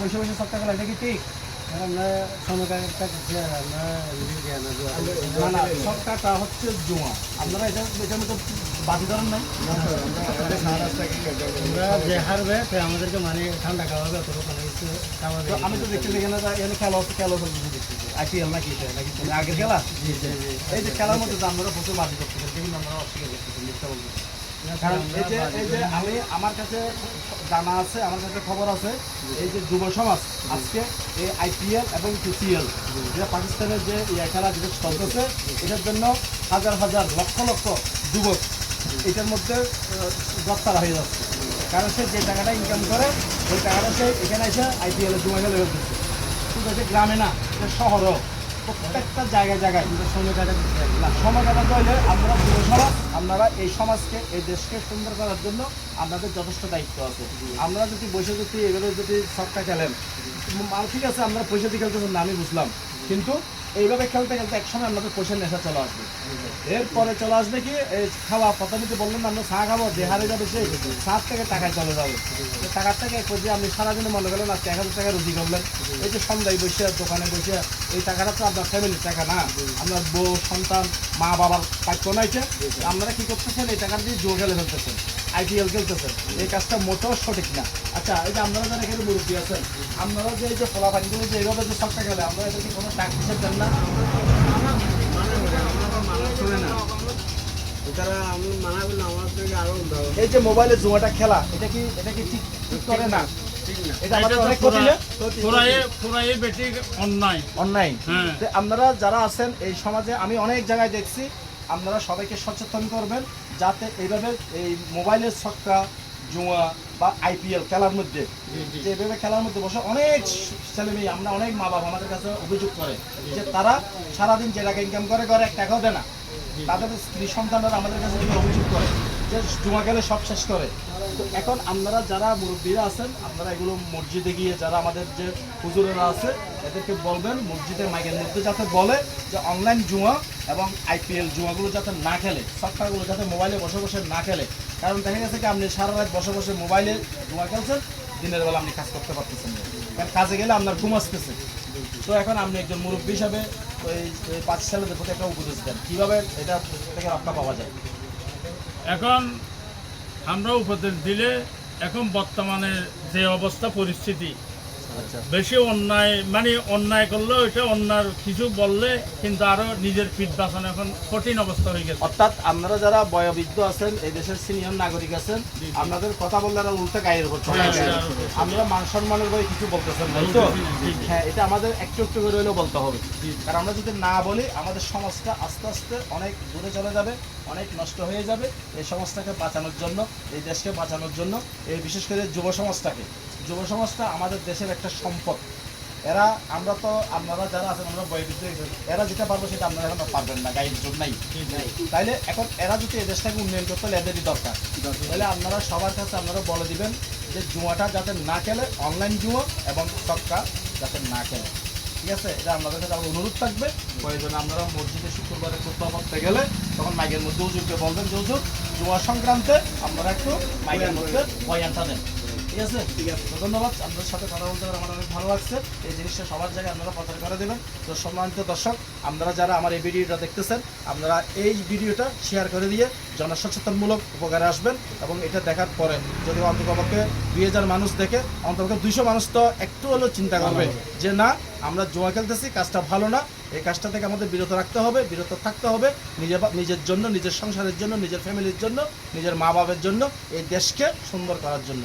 বসে বসে কি ঠিক আমরা আমরা হচ্ছে আপনারা এটা মতো বাদি নাই আমরা যে হারবে সে আমাদেরকে মানে ঠান্ডা খাওয়াবে অথবা কোনো কিছু খাওয়াবে তো আমি তো দেখতেছি এখানে এখানে খেলা হচ্ছে খেলা হচ্ছে দেখতেছি আইপিএল নাকি এটা নাকি আগের খেলা এই যে খেলার মধ্যে আপনারা প্রচুর বাজি করতেছেন কিন্তু আমরা অস্বীকার বলতেছেন কারণ এই যে এই যে আমি আমার কাছে জানা আছে, আমার কাছে খবর আছে, এই যে যুব সমাজ, আজকে এই আইপিএল এবং পিসিএল যেটা পাকিস্তানের যে খেলা যেটা চলতেছে, এটার জন্য হাজার হাজার লক্ষ লক্ষ যুবক এটার মধ্যে গ্রেপ্তার হয়ে যাচ্ছে। কারণ সে যে টাকাটা ইনকাম করে, ওই টাকাটা সে এখানে এসে আইপিএল জমা খেলে ফেলতেছে। শুধু যে গ্রামে না শহরও। প্রত্যেকটা জায়গায় জায়গায় সময় কাটাতে না সময় কাটাতে হলে আমরা পুরসভা আপনারা এই সমাজকে, এই দেশকে সুন্দর করার জন্য আপনাদের যথেষ্ট দায়িত্ব আছে। আমরা যদি বসে যদি এভাবে যদি সবটা খেলেন ঠিক আছে, আমরা পয়সা দিয়ে খেলতেছেন না, আমি বুঝলাম। কিন্তু এইভাবে খেলতে খেলতে একসময় আপনাদের পয়সার নেশা চলে আসবে। এরপরে চলে আসবে কি, এই খাওয়া প্রথমে বললেন আমরা চা খাব, যে হারে যাবে সেই সাত থেকে টাকায় চলে যাবে। টাকার থেকে এক আপনি সারাদিনে মনে করলেন আজকে এক হাজার টাকা রুজি করলেন। এই যে সন্ধ্যায় বসে, দোকানে বসে, এই টাকাটা তো আপনার ফ্যামিলির টাকা না। আপনার বউ, সন্তান, মা, বাবার প্রাপ্য নাইছে। আপনারা কি করতেছেন? এই টাকা দিয়ে জোর খেলে ফেলতেছেন। আইপিএল খেলতেছেন। এই কাজটা মোটেও সঠিক না। আচ্ছা এই যে আপনারা যারা এখানে মুরব্বী আছেন আপনারা যে এই যে ফলাফানগুলো যে এইভাবে যে সবটা খেলে আমরা এদেরকে কোনো টাকা হিসেব দেন না। মানা এই যে মোবাইলে জুয়াটা খেলা এটা কি এটা কি ঠিক ঠিক করে না? হ্যাঁ। আপনারা যারা আছেন এই সমাজে আমি অনেক জায়গায় দেখছি আপনারা সবাইকে সচেতন করবেন। যাতে এইভাবে এই মোবাইলের ছক্কা জুয়া বা আইপিএল খেলার মধ্যে যে এইভাবে খেলার মধ্যে বসে অনেক ছেলে মেয়ে আমরা অনেক মা বাবা আমাদের কাছে অভিযোগ করে যে তারা সারাদিন যে টাকা ইনকাম করে করে এক টাকাও দেয় না। তাদের স্ত্রী সন্তানরা আমাদের কাছে অভিযোগ করে যে জুয়া খেলে সব শেষ করে তো এখন আপনারা যারা মুরব্বীরা আছেন, আপনারা এগুলো মসজিদে গিয়ে যারা আমাদের যে হুজুরেরা আছে, এদেরকে বলবেন মসজিদের মাইকের মধ্যে যাতে বলে যে অনলাইন জুয়া এবং আইপিএল জুয়াগুলো যাতে না খেলে সফটওয়্যারগুলো যাতে মোবাইলে বসে বসে না খেলে। কারণ দেখা গেছে কি, আপনি সারা রাত বসে বসে মোবাইলে জুয়া খেলছেন, দিনের বেলা আপনি কাজ করতে পারতেছেন না। কারণ কাজে গেলে আপনার ঘুম আসতেছে। তো এখন আপনি একজন মুরব্বী হিসাবে ওই ওই পাঁচ ছেলেদের প্রতি একটা উপদেশ দেন। কীভাবে এটা থেকে রক্ষা পাওয়া যায়? এখন আমরা উপদেশ দিলে এখন বর্তমানে যে অবস্থা পরিস্থিতি বেশি অন্যায় মানে অন্যায় করলে ওইটা অন্যার কিছু বললে কিন্তু আরও নিজের পিঠ বাঁচানো এখন কঠিন অবস্থা হয়ে গেছে। অর্থাৎ আপনারা যারা বয়োবৃদ্ধ আছেন এই দেশের সিনিয়র নাগরিক আছেন আপনাদের কথা বললে আর উল্টে গায়ের উপর হ্যাঁ। হ্যাঁ, হ্যাঁ। আমরা মান সম্মানের বই কিছু বলতেছেন তাই তো? হ্যাঁ এটা আমাদের একটু একটু করে হলেও বলতে হবে। কারণ আমরা যদি না বলি আমাদের সমাজটা আস্তে আস্তে অনেক দূরে চলে যাবে অনেক নষ্ট হয়ে যাবে এই সমাজটাকে বাঁচানোর জন্য এই দেশকে বাঁচানোর জন্য এই বিশেষ করে যুব সমাজটাকে। যুব সমাজটা আমাদের দেশের একটা সম্পদ। এরা আমরা তো আপনারা যারা আছেন আমরা বয়োবৃদ্ধ এরা যেটা পারব সেটা আপনারা এখন পারবেন না গাইড জোর নাই। তাইলে এখন এরা যদি এই দেশটাকে উন্নয়ন করতে হলে এদেরই দরকার। তাহলে আপনারা সবার কাছে আপনারা বলে দিবেন যে জুয়াটা যাতে না খেলে অনলাইন জুয়া এবং সবকা যাতে না খেলে। ঠিক আছে? এটা আপনাদের কাছে আমার অনুরোধ থাকবে। প্রয়োজনে আপনারা মসজিদে শুক্রবারে কোথাও করতে গেলে তখন মাইকের মধ্যে হুজুরকে বলবেন যে হুজুর জুয়া সংক্রান্তে আপনারা একটু মাইকের মধ্যে বয়ানটা দেন। ঠিক আছে? ঠিক আছে ধন্যবাদ। আপনাদের সাথে কথা বলতে পারে আমার অনেক ভালো লাগছে। এই জিনিসটা সবার জায়গায় আপনারা প্রচার করে দেবেন। তো সম্মানিত দর্শক, আপনারা যারা আমার এই ভিডিওটা দেখতেছেন, আপনারা এই ভিডিওটা শেয়ার করে দিয়ে জনসচেতনমূলক উপকারে আসবেন এবং এটা দেখার পরে যদি অন্তপক্ষে দুই মানুষ দেখে অন্তপক্ষে দুইশো মানুষ তো একটু হলেও চিন্তা করবে যে, না, আমরা জোয়া খেলতেছি, কাজটা ভালো না। এই কাজটা থেকে আমাদের বিরত রাখতে হবে, বিরত থাকতে হবে। নিজের নিজের জন্য, নিজের সংসারের জন্য, নিজের ফ্যামিলির জন্য, নিজের মা বাবার জন্য, এই দেশকে সুন্দর করার জন্য।